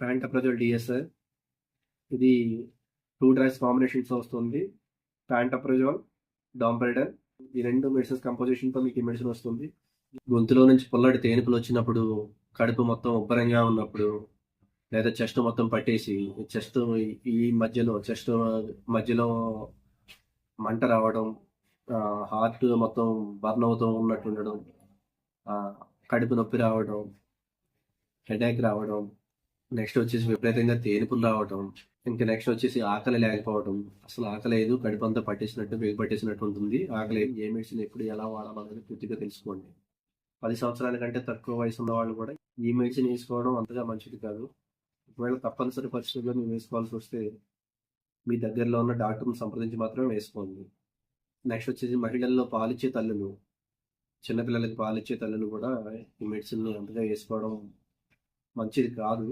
ప్యాంటప్రజోల్ DSR ఇది two drugs combinations వస్తుంది. Pantoprazole డాంపైడర్ ఈ రెండు మెడిసిన్స్ కంపోజిషన్తో మీకు ఈ మెడిసిన్ వస్తుంది. గొంతులో నుంచి పుల్లటి తేనుపులు వచ్చినప్పుడు కడుపు మొత్తం ఉబ్బరంగా ఉన్నప్పుడు లేదా చెస్ట్ మొత్తం పట్టేసి చెస్ట్ ఈ మధ్యలో చెస్ట్ మధ్యలో మంట రావడం హార్ట్ మొత్తం బర్న్ అవుతూ ఉన్నట్టు ఉండడం కడుపు నొప్పి రావడం హెడేక్ రావడం నెక్స్ట్ వచ్చేసి విపరీతంగా తేనుపులు రావటం ఇంకా నెక్స్ట్ వచ్చేసి ఆకలి లేకపోవడం అసలు ఆకలి లేదు కడుపు అంతా పట్టేసినట్టు వేగు పట్టేసినట్టు ఉంటుంది. ఆకలి ఏ మెడిసిన్ ఎప్పుడు ఎలా వాడాలనేది పూర్తిగా తెలుసుకోండి. పది సంవత్సరాల కంటే తక్కువ వయసు ఉన్న వాళ్ళు కూడా ఈ మెడిసిన్ వేసుకోవడం అంతగా మంచిది కాదు. ఒకవేళ తప్పనిసరి పరిస్థితుల్లో మీరు వేసుకోవాల్సి వస్తే మీ దగ్గరలో ఉన్న డాక్టర్ని సంప్రదించి మాత్రమే వేసుకోండి. నెక్స్ట్ వచ్చేసి మహిళల్లో పాలిచ్చే తల్లులు చిన్నపిల్లలకి పాలిచ్చే తల్లులు కూడా ఈ మెడిసిన్ అంతగా వేసుకోవడం మంచిది కాదు.